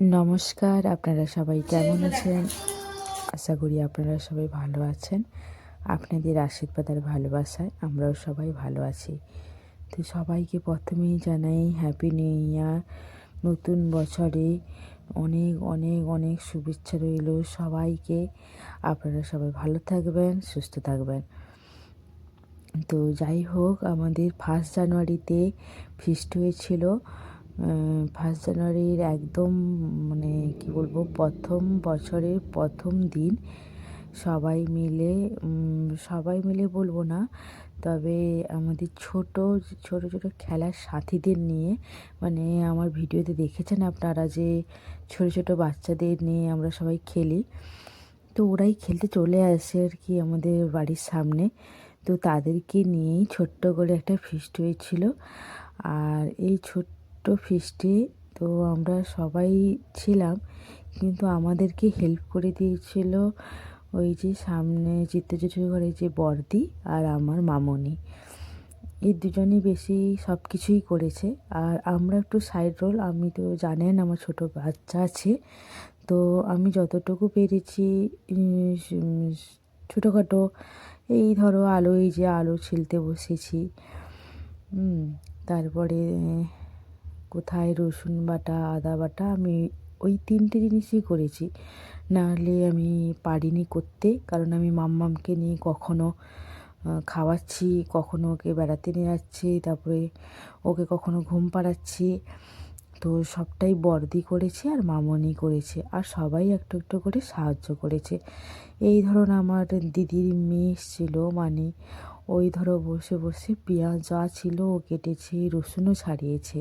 নমস্কার, আপনারা সবাই কেমন আছেন? আশা করি আপনারা সবাই ভালো আছেন। আপনাদের আশীর্বাদ আর ভালোবাসায় আমরাও সবাই ভালো আছি। তো সবাইকে প্রথমেই জানাই হ্যাপি নিউ ইয়ার নতুন বছরে অনেক অনেক অনেক শুভেচ্ছা রইল সবাইকে। আপনারা সবাই ভালো থাকবেন, সুস্থ থাকবেন। তো যাই হোক, আমাদের ফার্স্ট জানুয়ারিতে ফিস্ট হয়েছিল। ফার্স্ট জানুয়ারির একদম মানে কি বলব, প্রথম বছরের প্রথম দিন সবাই মিলে সবাই মিলে বলব না, তবে আমাদের ছোট ছোট ছোট খেলার সাথীদের নিয়ে মানে আমার ভিডিওতে দেখেছেন আপনারা যে ছোট ছোট বাচ্চাদের নিয়ে আমরা সবাই খেলি। তো ওরাই খেলতে চলে আসে আর কি আমাদের বাড়ির সামনে। তো তাদেরকে নিয়েই ছোট্ট করে একটা ফিস্ট হয়েছিল। আর এই ছোট্ট ফিস্টে তো আমরা সবাই ছিলাম, কিন্তু আমাদেরকে হেল্প করে দিয়েছিল ওই যে সামনে চিত্রচিত্র ঘরে যে বর্দি আর আমার মামনি। এই দুজনই বেশি সব কিছুই করেছে। আর আমরা একটু সাইড রোল আমি তো জানেন আমার ছোট বাচ্চা আছে, তো আমি যতটুকু পেরেছি ছোটোখাটো এই ধরো আলো, এই যে আলো ছিলতে বসেছি। তারপরে কোথায় রসুন বাটা, আদা বাটা, আমি ওই তিনটে জিনিসই করেছি। নাহলে আমি পারিনি করতে, কারণ আমি মাম্মামকে নিয়ে কখনো খাওয়াচ্ছি, কখনো ওকে বেড়াতে নিয়ে যাচ্ছি, তারপরে ওকে কখনো ঘুম পাড়াচ্ছি। তো সবটাই বর্দি করেছে আর মামনি করেছে, আর সবাই একটু একটু করে সাহায্য করেছে। এই ধরুন আমার দিদির মেয়ে ছিল মানে ওই ধরো বসে বসে পেঁয়াজ যা ছিল ও কেটেছে, রসুনও ছাড়িয়েছে।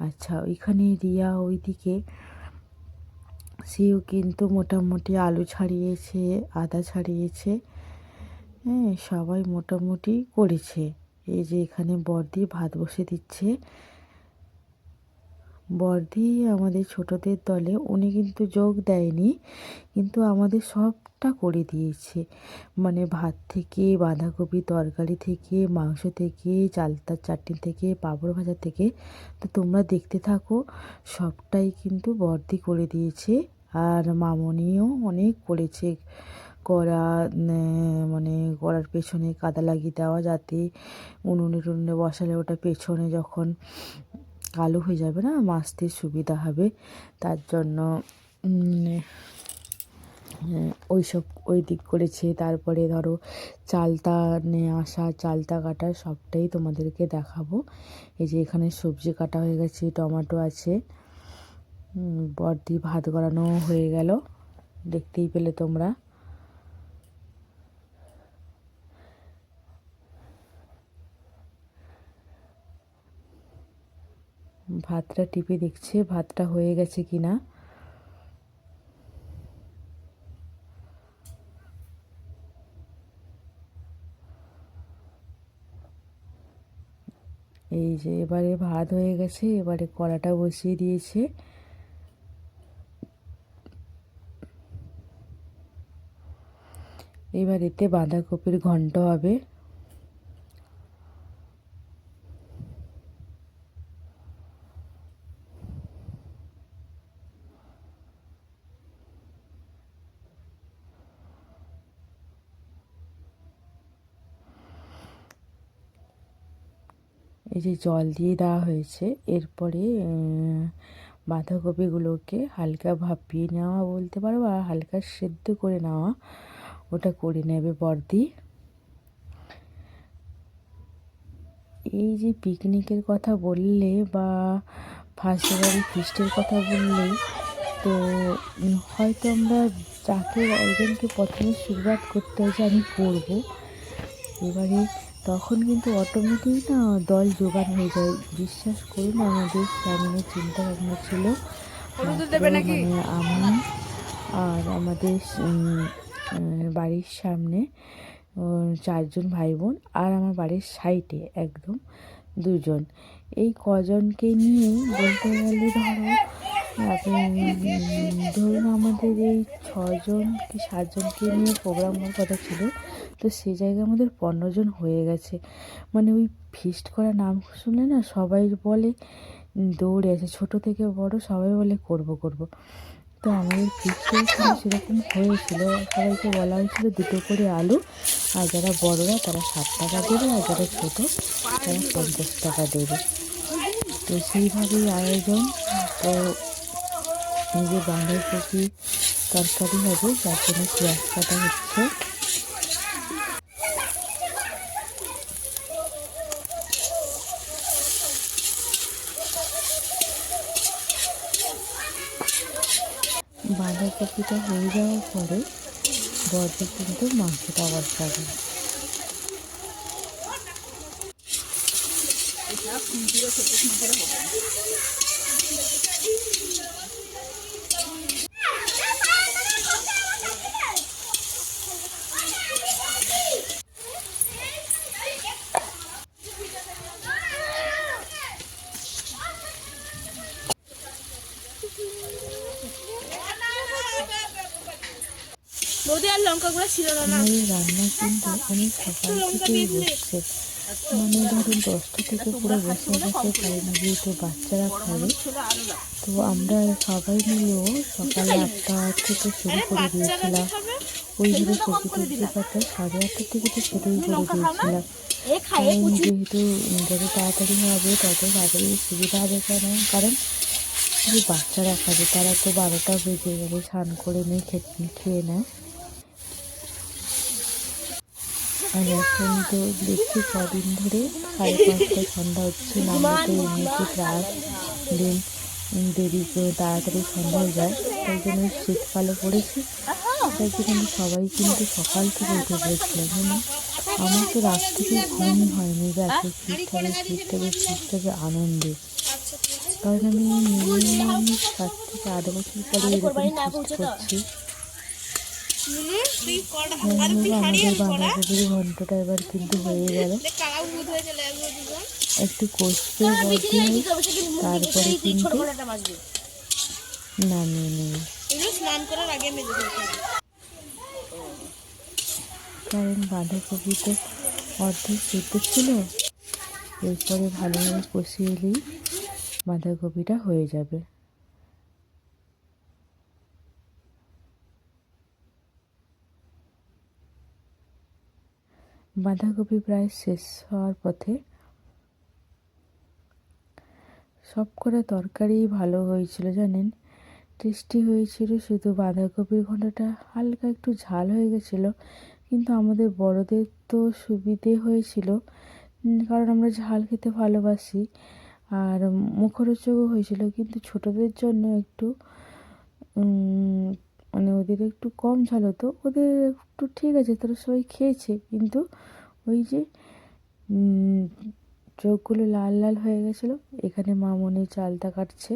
আচ্ছা ওইখানে রিয়া ওইদিকে, সেও কিন্তু মোটামুটি আলু ছাড়িয়েছে, আদা ছাড়িয়েছে হ্যাঁ সবাই মোটামুটি করেছে। এই যে এখানে বর্দি ভাত বসে দিচ্ছে। বর্দি আমাদের ছোটদের দলে উনি কিন্তু যোগ দেয়নি কিন্তু আমাদের সবটা করে দিয়েছে। মানে ভাত থেকে বাঁধাকপি তরকারি থেকে মাংস থেকে চালতার চাটনি থেকে পাঁপড় ভাজা থেকে তো তোমরা দেখতে থাকো সবটাই কিন্তু বর্দি করে দিয়েছে। আর মামনিও অনেক করেছে উম, মানে করার পেছনে কাদা লাগিয়ে দেওয়া যাতে উনুনে টুনুনে বসালে ওটা পেছনে যখন কালো হয়ে যাবে না মাছতে সুবিধা হবে। তার জন্য ওই সব ওই দিক করেছে। তারপরে ধরো চালতা নিয়ে আসা চালতা কাটা, সবটাই তোমাদেরকে দেখাবো। এই যে এখানে সবজি কাটা হয়ে গেছে, টমেটো আছে বর্দি ভাত গড়ানো হয়ে গেল। দেখতেই পেলে তোমরা। ভাতটা টিপে দেখছে, ভাতটা হয়ে গেছে কি না এই যে এবারে ভাত হয়ে গেছে, এবারে কড়াটা বসিয়ে দিয়েছে। এবার এতে বাঁধাকপির ঘন্ট হবে। এই যে জল দিয়ে দেওয়া হয়েছে, এরপরে বাঁধাকপিগুলোকে হালকা ভাপিয়ে নেওয়া বলতে পারো বা হালকা সেদ্ধ করে নেওয়া, ওটা করে নেবে বর্দি। এই যে পিকনিকের কথা বললে বা ফার্স্ট জানুয়ারি ফিস্টের কথা বললে, তো হয়তো আমরা যাকে একজনকে প্রথমে শুরুয়াত করতে হয় যে আমি করব। এবারে তখন কিন্তু অটোমেটিক না দল জোগাড় হয়ে যায়। বিশ্বাস করুন আমাদের সামনে চিন্তা ভাবনা ছিল মানে আমি আর আমাদের বাড়ির সামনে চারজন ভাই বোন আর আমার বাড়ির সাইডে একদম দুজন। এই কজনকে নিয়ে বলতে গেলে ধরো ধরুন আমাদের এই ছজন কি সাতজনকে নিয়ে প্রোগ্রাম হওয়ার কথা ছিল। তো সেই জায়গায় আমাদের পনেরো জন হয়ে গেছে। মানে ওই ফিস্ট করার নাম শুনলে না সবাই বলে দৌড়ে আছে ছোট থেকে বড় সবাই বলে, করব করব। তো আমাদের প্রিপারেশন সেরকম হয়েছিল। সবাইকে বলা হয়েছিল দুটো করে আলু, আর যারা বড়রা তারা ষাট টাকা দেবে, আর যারা ছোটো তারা পঞ্চাশ টাকা দেবে। তো সেইভাবেই আয়োজন। তো নিজের বাঁধাকপি তরকারি হবে, যার জন্য পেঁয়াজ কাটা হচ্ছে বাঁধাকপিটা হয়ে যাওয়ার পরে বর্দি কিন্তু মাংসটা বসাবে বৌদি আর লঙ্কা গুঁড়া ছিল না না। রান্না কিন্তু অনেক সকাল থেকেই বসছে মানে ধরুন দশটা থেকে পুরো বসে বসে কারণ যেহেতু বাচ্চারা খাবে তো আমরা সবাই মিলেও সকাল আটটা থেকে শুরু করে দিয়েছিলাম। ওইভাবে সবজি টবজি কাটা সাড়ে আটটা থেকে তো শুরুই করে দিয়েছিলাম। কারণ যেহেতু যত তাড়াতাড়ি হবে তত তাড়াতাড়ি সুবিধা হবে কারণ কারণ বাচ্চারা খাবে তারা তো বারোটা বেজে যাবে স্নান করে নিয়ে খেয়ে নেয়। আর এখন তো দেখছি কদিন ধরে সাড়ে পাঁচটায় সন্ধ্যা হচ্ছে আমরা তো এমনিতে প্রায় দিন দেরি তাড়াতাড়ি সন্ধ্যা হয়ে যায়। তাই জন্য শীতকালে পড়েছে। তাই জন্য সবাই কিন্তু সকাল থেকে উঠে পড়েছিলাম মানে আমার তো রাত থেকে ঘুম হয়নি যে এত শীত থাকে শীত থেকে শীত থেকে আনন্দে। কারণ আমি মিনিমাম সাত থেকে আট বছর পরে এরকম করছি। আমাদের ঘন্টটা এবার কিন্তু হয়ে গেল। একটু কষতে বসে। তারপরে কিন্তু নামিয়ে নিই। কারণ বাঁধাকপি তো অর্ধেক সেদ্ধ ছিল। এরপরে ভালোভাবে কষিয়ে নিই। বাঁধাকপিটা হয়ে যাবে। বাঁধাকপি প্রায় শেষ হওয়ার পথে সব করে তরকারি ভালো হয়েছিল, জানেন? টেস্টি হয়েছিল, শুধু বাঁধাকপির ঘন্টাটা হালকা একটু ঝাল হয়ে গেছিল, কিন্তু আমাদের বড়দের তো সুবিধে হয়েছিল কারণ আমরা ঝাল খেতে ভালোবাসি, আর মুখরোচকও হয়েছিল, কিন্তু ছোটদের জন্য একটু মানে ওদের একটু কম ঝাল হতো। ওদের একটু ঠিক আছে, তারা সবাই খেয়েছে। কিন্তু ওই যে চোখগুলো লাল লাল হয়ে গেছিল, এখানে মামনি চালতা কাটছে।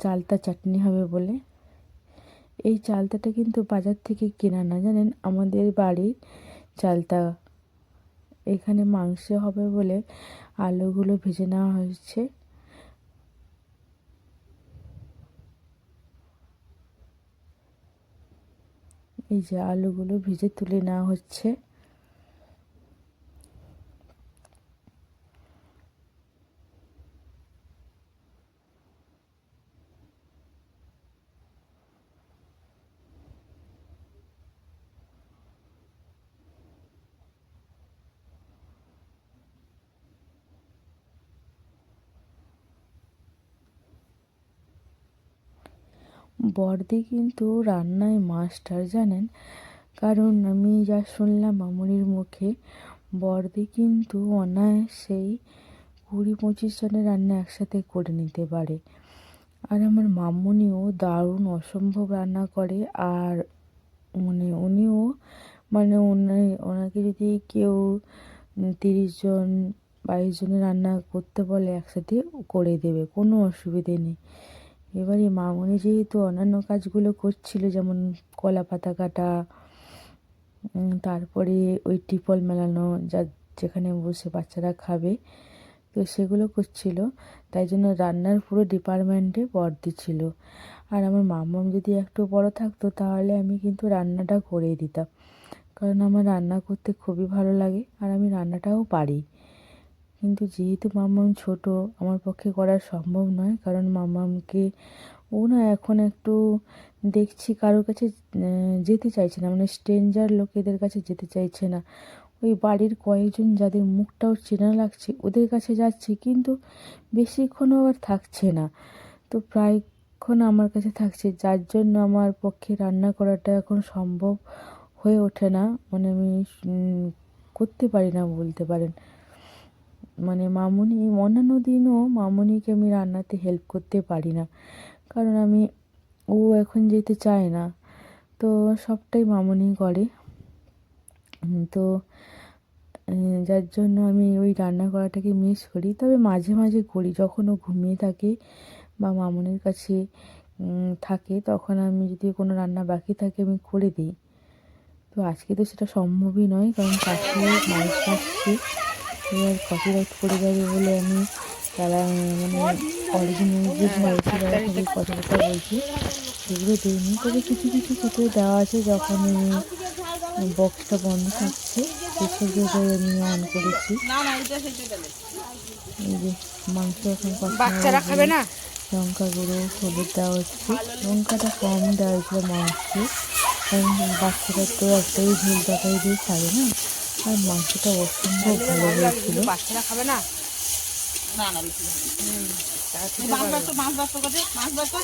চালতা চাটনি হবে বলে। এই চালতাটা কিন্তু বাজার থেকে কেনা না, জানেন? আমাদের বাড়ির চালতা এখানে মাংস হবে বলে আলুগুলো ভেজে নেওয়া হয়েছে। এই যে আলুগুলো ভিজে তুলে নেওয়া হচ্ছে। বড়দি কিন্তু রান্নায় মাস্টার, জানেন? কারণ আমি যা শুনলাম মামুনির মুখে, বড়দি কিন্তু অনায়াসেই কুড়ি পঁচিশ জনের রান্না একসাথে করে নিতে পারে। আর আমার মামুনিও দারুণ অসম্ভব রান্না করে, আর মানে উনিও মানে ওনাকে যদি কেউ তিরিশ জন, বাইশ জনের রান্না করতে বলে একসাথে করে দেবে, কোনো অসুবিধে নেই। এবারে মামনি যেহেতু অন্যান্য কাজগুলো করছিল, যেমন কলা পাতা কাটা তারপরে ওই টিপল মেলানো, যা যেখানে বসে বাচ্চারা খাবে, তো সেগুলো করছিল। তাই জন্য রান্নার পুরো ডিপার্টমেন্টে বর্দি ছিল। আর আমার মামাম যদি একটু বড় থাকতো, তাহলে আমি কিন্তু রান্নাটা করেই দিতাম। কারণ আমার রান্না করতে খুবই ভালো লাগে, আর আমি রান্নাটাও পারি। কিন্তু যেহেতু মাম্মাম ছোট, আমার পক্ষে করা সম্ভব নয়। কারণ মাম্মামকে ও না এখন একটু দেখছি কারোর কাছে যেতে চাইছে না। মানে স্ট্রেঞ্জার লোকেদের কাছে যেতে চাইছে না। ওই বাড়ির কয়েকজন যাদের মুখটাও চেনা লাগছে, ওদের কাছে যাচ্ছে কিন্তু বেশিক্ষণও আবার থাকছে না। তো প্রায়ক্ষণ আমার কাছে থাকছে। যার জন্য আমার পক্ষে রান্না করাটা এখন সম্ভব হয়ে ওঠে না। মানে আমি করতে পারি না বলতে পারেন। মানে মামনি, অন্যান্য দিনও মামুনিকে আমি রান্নাতে হেল্প করতে পারি না। কারণ আমি, ও এখন যেতে চায় না। তো সবটাই মামুনি করে। তো যার জন্য আমি ওই রান্না করাটাকে মিস করি। তবে মাঝে মাঝে করি। যখন ও ঘুমিয়ে থাকে বা মামুনির কাছে থাকে, তখন আমি যদি কোনো রান্না বাকি থাকে আমি করে দিই। তো আজকে তো সেটা সম্ভবই নয়, কারণ পাশে মাইক আসছে এবার কপিরাইট করে যাবে বলে আমি তারা মানে অরিজিনাল যে কথা বলছি সেগুলো দিইনি তবে কিছু কিছু ক্ষেত্রে দেওয়া আছে যখন আমি বক্সটা বন্ধ থাকছে সেসব জায়গায় আমি অন করেছি। এই যে মাংস এখন বাচ্চারা খাবে না? লঙ্কা গুঁড়ো হলুদ দেওয়া হচ্ছে। লঙ্কাটা কম দেওয়া হয়েছিল মাংসে। কারণ বাচ্চারা তো একটাই ঝোল তরকারি দিয়ে খাবে না। আর মাংসটা অসম্ভব ভালো হয়েছিল। বাচ্চারা খাবে না? না না মাছ বাচ্চা মাছ বাচ্চা কাছে মাছ বাচ্চা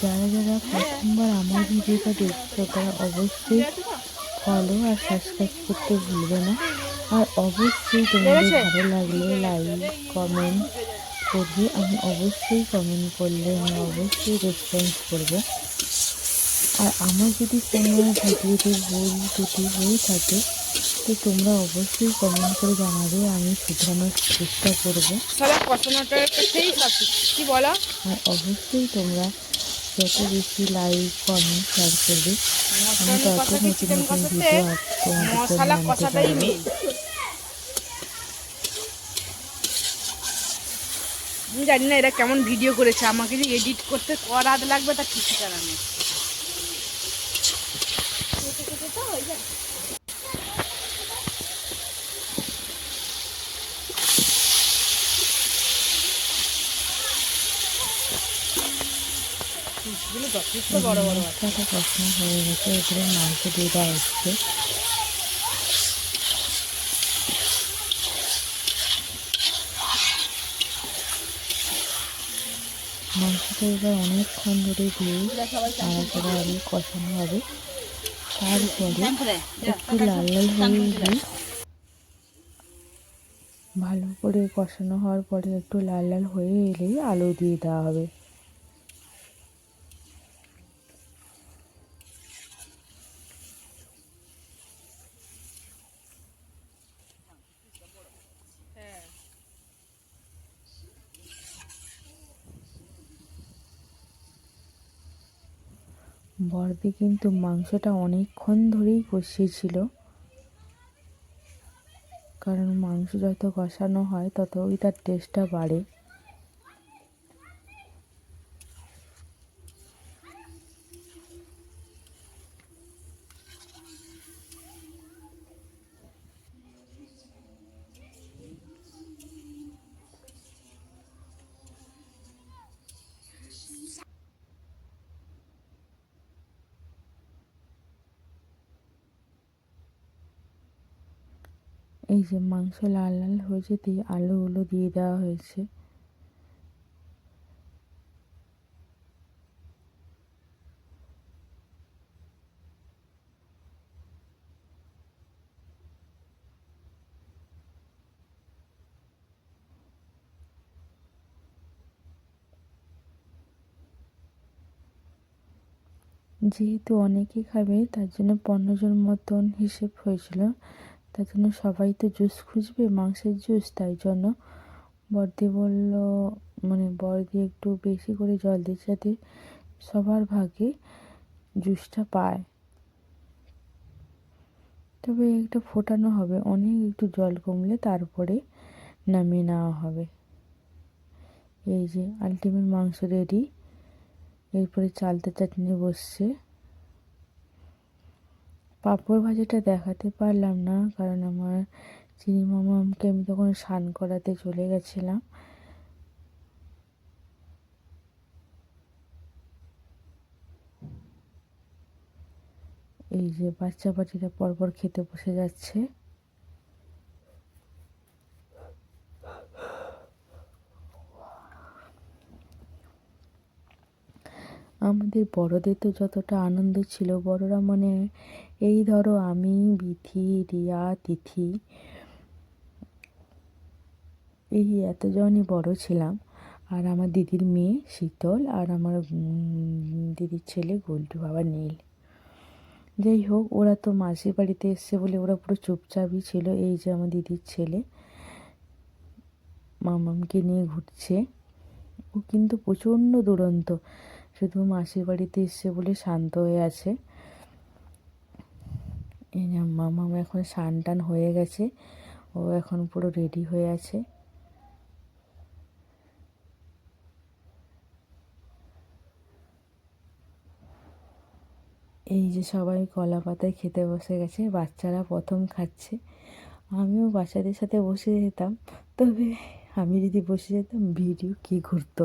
যারা যারা প্রথমবার আমার ভিডিওটা দেখছ তারা অবশ্যই ফলো আর সাবস্ক্রাইব করতে ভুলবে না। আর অবশ্যই তোমাদের ভালো লাগলে লাইক কমেন্ট করবে। আমি অবশ্যই কমেন্ট করলে আমি অবশ্যই রেসপন্স করব। আর আমার যদি কোনো ভিডিওতে ভুল ত্রুটি হয়ে থাকে তো তোমরা অবশ্যই কমেন্ট করে জানাবে আমি শুধরানোর চেষ্টা করব। আর অবশ্যই তোমরা যত বেশি লাইক কমেন্ট শেয়ার করবে আমি তত নতুন নতুন ভিডিও তোমাদের জন্য আমি জানি না এরা কেমন ভিডিও করেছে আমাকে যে এডিট করতে ক রাত লাগবে তা কিছু জানা নেই। বড় বড় আছে। কষানো হয়ে গেছে এখানে মাংস দিয়ে দেওয়া হচ্ছে মাংসটা এবার অনেকক্ষণ ধরে দিয়ে নাড়াচাড়া আগে কষানো হবে। তারপরে একটু লাল লাল হয়ে এলে ভালো করে কষানো হওয়ার পরে একটু লাল লাল হয়ে এলে আলু দিয়ে দেওয়া হবে। বড়দি কিন্তু মাংসটা অনেকক্ষণ ধরেই কষিয়েছিল। কারণ মাংস যত কষানো হয় তত তার টেস্টটা বাড়ে। এই যে মাংস লাল লাল হয়েছে দিয়ে আলুগুলো দিয়ে দেওয়া হয়েছে। যেহেতু অনেকে খাবে, তার জন্য পনেরো জন মতন হিসেব হয়েছিল। তার জন্য সবাই তো জুস খুঁজবে, মাংসের জুস, তাই জন্য বড়দি বলল মানে বড়দি একটু বেশি করে জল দিয়ে যাতে সবার ভাগে জুসটা পায়। তবে একটা ফোটানো হবে, অনেক একটু জল কমলে তারপরে নামিয়ে নেওয়া হবে। এই যে আলটিমেট মাংস রেডি এরপরে চালতে চাটনি বসছে। পাঁপড় ভাজাটা দেখাতে পারলাম না, কারণ আমার চিনি মামাকে আমি তখন স্নান করাতে চলে গেছিলাম। এই যে বাচ্চা পাটিরা পরপর খেতে বসে যাচ্ছে। আমাদের বড়দের তো যতটা আনন্দ ছিল, বড়রা মানে এই ধরো আমি, বিথি, রিয়া, তিথি, এই এতজনই বড় ছিলাম। আর আমার দিদির মেয়ে শীতল আর আমার দিদির ছেলে গোল্টু বাবা নীল। যাই হোক, ওরা তো মাসির বাড়িতে এসছে বলে ওরা পুরো চুপচাপই ছিল। এই যে আমার দিদির ছেলে, মামামকে নিয়ে ঘুরছে। ও কিন্তু প্রচণ্ড দুরন্ত। শুধু মাসির বাড়িতে এসছে বলে শান্ত হয়ে আছে। মামাম এখন স্নান টান হয়ে গেছে। ও এখন পুরো রেডি হয়ে আছে। এই যে সবাই কলা পাতায় খেতে বসে গেছে, বাচ্চারা প্রথম খাচ্ছে। আমিও বাচ্চাদের সাথে বসে যেতাম, তবে আমি যদি বসে যেতাম, ভিডিও কী ঘুরতো?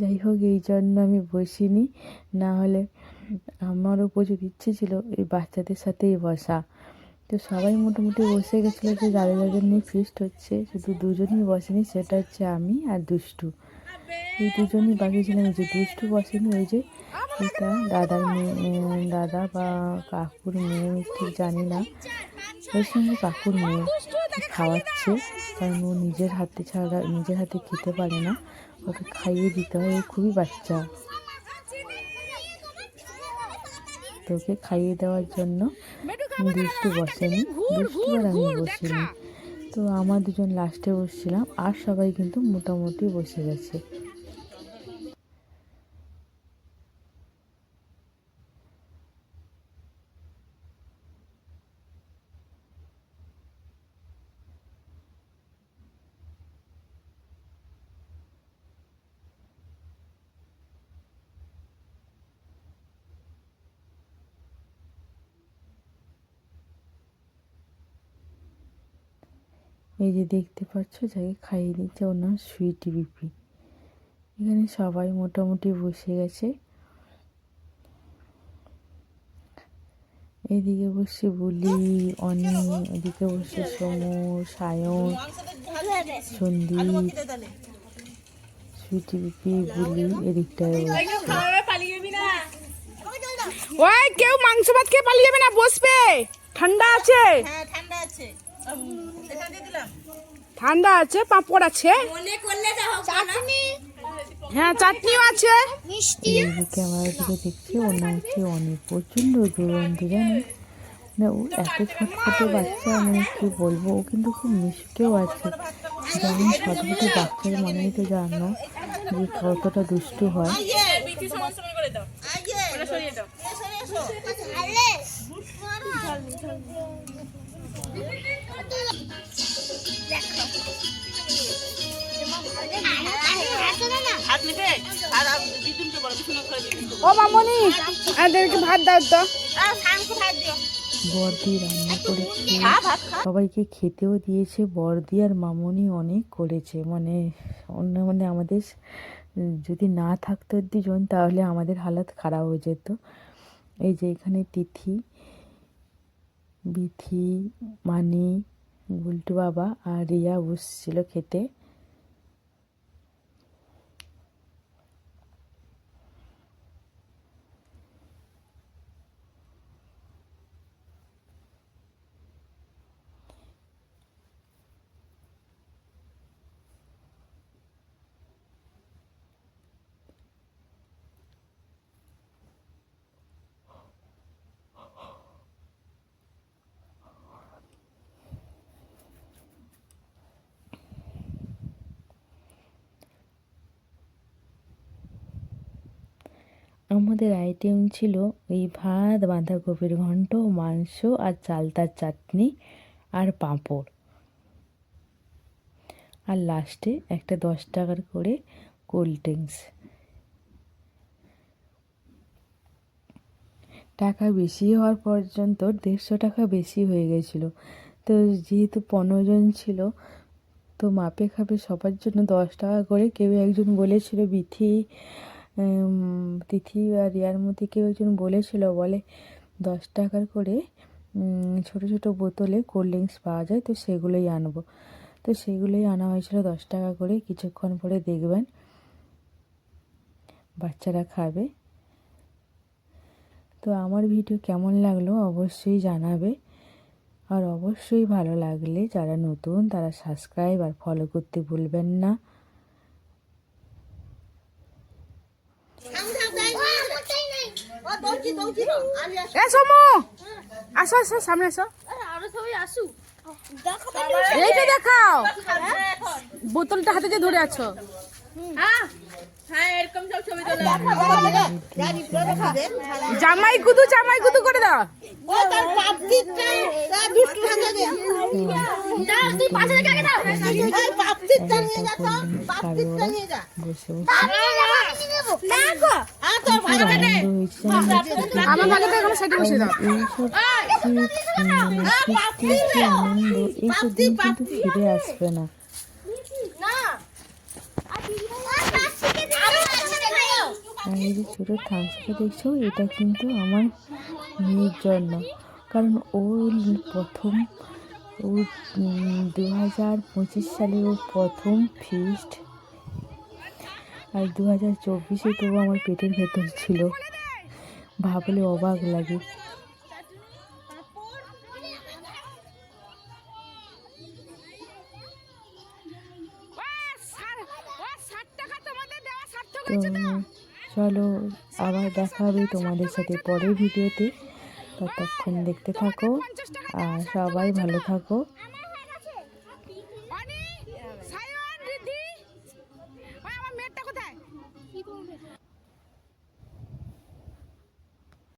যাই হোক, এই জন্য আমি বসিনি। না হলে আমারও প্রচুর ইচ্ছে ছিল এই বাচ্চাদের সাথেই বসা। তো সবাই মোটামুটি বসে গেছিল যে যাদের যাদের নিয়ে ফিস্ট হচ্ছে, শুধু দুজনই বসেনি, সেটা হচ্ছে আমি আর দুষ্টু। এই দুজনই বাকি ছিলাম যে দুষ্টু বসেনি, ওই যে এটা দাদার মেয়ে দাদা বা কাকুর মেয়ে ঠিক জানি না। ওর সঙ্গে কাকুর মেয়ে খাওয়াচ্ছে, কারণ ও নিজের হাতে ছাড়া, নিজের হাতে খেতে পারে না। ওকে খাইয়ে দিতে হয় খুবই বাচ্চা। তোকে খাইয়ে দেওয়ার জন্য দুষ্টু বসেনি, দুষ্টু আর আমি বসিনি। তো আমার দুজন লাস্টে বসছিলাম, আর সবাই কিন্তু মোটামুটি বসে গেছে। এই যে দেখতে পাচ্ছ যাকে খাইয়ে দিচ্ছে ওর নাম সুইটি বিপি এখানে সবাই মোটামুটি বসে গেছে। এদিকে বসছে বুলি অনি এদিকে বসছে সমু সায়ন সন্দীপ সুইটি বিপি বুলি এদিকটায় ওই কেউ মাংস ভাত খেয়ে পালিয়ে যাবে না বসবে। ঠান্ডা আছে। হ্যাঁ ঠান্ডা আছে। ঠান্ডা আছে পাঁপড় আছে। হ্যাঁ চাটনিও আছে। আমার দিকে দেখছি ওর নাম হচ্ছে অনেক প্রচণ্ড দুরন্ত জানো? না ও এত ছটফটে বাচ্চা আমি কি বলব? ও কিন্তু খুব মিষ্টিও আছে। যেমন ছটফটে বাচ্চার মানেই তো জানো যে কতটা দুষ্টু হয়। করে দিদুনকে ও মামনি ভাত দাও তো। বর্দি রান্না করেছে। সবাইকে খেতেও দিয়েছে বর্দি আর মামনি অনেক করেছে। মানে অন্য মানে আমাদের যদি না থাকতো দুজন তাহলে আমাদের হালাত খারাপ হয়ে যেত। এই যে এখানে তিথি বিথি মানি গুলটু বাবা আর রিয়া বসছিল খেতে। আমাদের আইটেম ছিল এই ভাত, বাঁধাকপির ঘন্ট, মাংস আর চালতার চাটনি আর পাঁপড়। আর লাস্টে একটা দশ টাকার করে কোল্ড ড্রিঙ্কস টাকা বেশি হওয়ার পর্যন্ত দেড়শো টাকা বেশি হয়ে গেছিল। তো যেহেতু পনেরো জন ছিল, তো মাপে খাপে সবার জন্য দশ টাকা করে কেউ একজন বলেছিল, বিথি তিথি বা রিয়ার মধ্যে কেউ একজন বলেছিল, বলে দশ টাকার করে ছোটো ছোটো বোতলে কোল্ড ড্রিঙ্কস পাওয়া যায়, তো সেগুলোই আনব। তো সেগুলোই আনা হয়েছিল দশ টাকা করে, কিছুক্ষণ পরে দেখবেন বাচ্চারা খাবে। তো আমার ভিডিও কেমন লাগল অবশ্যই জানাবে। আর অবশ্যই ভালো লাগলে যারা নতুন, তারা সাবস্ক্রাইব আর ফলো করতে ভুলবেন না। এ সমু! আসো আসো সামনে আসো। এইটা দেখাও। বোতলটা হাতে যে ধরে আছো। জামাই কুদু জামাই কুদু করে দাও। আমার এখানে বসে দাও। ফিরে আসবে না। এই যে ছোটো থামসাটা দেখছ, এটা কিন্তু আমার মেয়ের জন্য কারণ ও প্রথম ও দু হাজার পঁচিশ সালে ও প্রথম ফিস্ট আর দু হাজার চব্বিশে তবু আমার পেটের ভেতর ছিল। ভাবলে অবাক লাগে। চলো আবার দেখা হবে তোমাদের সাথে পরের ভিডিওতে। ততক্ষণ দেখতে থাকো আর সবাই ভালো থাকো।